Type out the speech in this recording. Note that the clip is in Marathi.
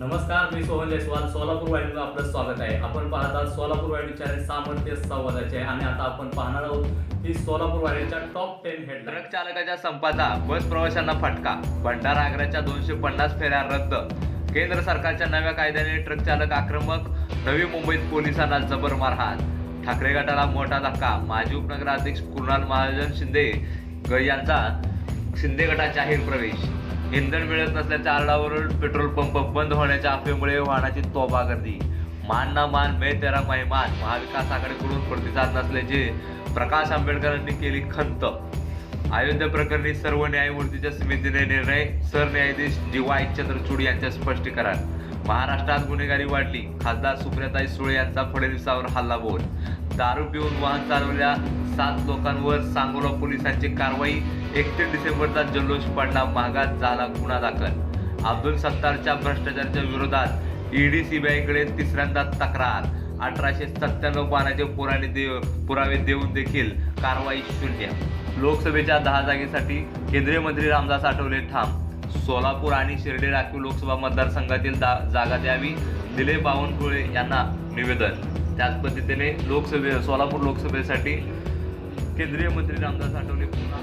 नमस्कार मी सोहन जयस्वाल सोलापूर वाहिनीला आपलं स्वागत आहे. आपण पाहत आहात सोलापूर वाहिनी सामर्थ्य संवादाचे आहे. आणि आता आपण पाहणार आहोत की सोलापूर वाहिनीच्या टॉप टेन हेड ट्रक चालकाच्या संपाचा बस प्रवाशांना फटका. भंडारा आग्र्याच्या दोनशे पन्नास फेऱ्या रद्द. केंद्र सरकारच्या नव्या कायद्याने ट्रक चालक आक्रमक. नवी मुंबईत पोलिसांना जबर मारहाण. ठाकरे गटाला मोठा धक्का. माजी उपनगराध्यक्ष कृणाल महाजन शिंदे ग- यांचा शिंदे गटात जाहीर प्रवेश. इंधन मिळत नसल्याच्या आरडावरून पेट्रोल पंप बंद होण्याच्या अफवेमुळे वाहनाची तोबा गर्दी मान ना मान मे तेरा महिमान महाविकास आघाडीकडून प्रतिसाद नसल्याचे प्रकाश आंबेडकरांनी केली खंत. अयोध्या प्रकरणी सर्व न्यायमूर्तीच्या समितीने निर्णय सरन्यायाधीश डी वाय चंद्रचूड यांचे स्पष्टीकरण महाराष्ट्रात गुन्हेगारी वाढली. खासदार सुप्रियाताई सुळे यांचा फडणवीसावर हल्लाबोल दारू पिऊन वाहन चालवलेल्या सात लोकांवर सांगोला पोलिसांची कारवाई. एकतीस डिसेंबरचा जल्लोष पडला महागात झाला गुन्हा दाखल. अब्दुल सत्तारच्या भ्रष्टाचाराच्या विरोधात ईडी सीबीआयकडे तिसऱ्यांदा तक्रार. अठराशे सत्त्याण्णव पानाचे पुराणे देव पुरावे देऊन देखील कारवाई शून्य. लोकसभेच्या दहा जागेसाठी केंद्रीय मंत्री रामदास आठवले ठाम सोलापूर आणि शिर्डी राखीव लोकसभा मतदारसंघातील दा जागा द्यावी. दिलीप बावनकुळे यांना निवेदन. त्याच पद्धतीने लोकसभे सोलापूर लोकसभेसाठी केंद्रीय मंत्री रामदास आठवले पुन्हा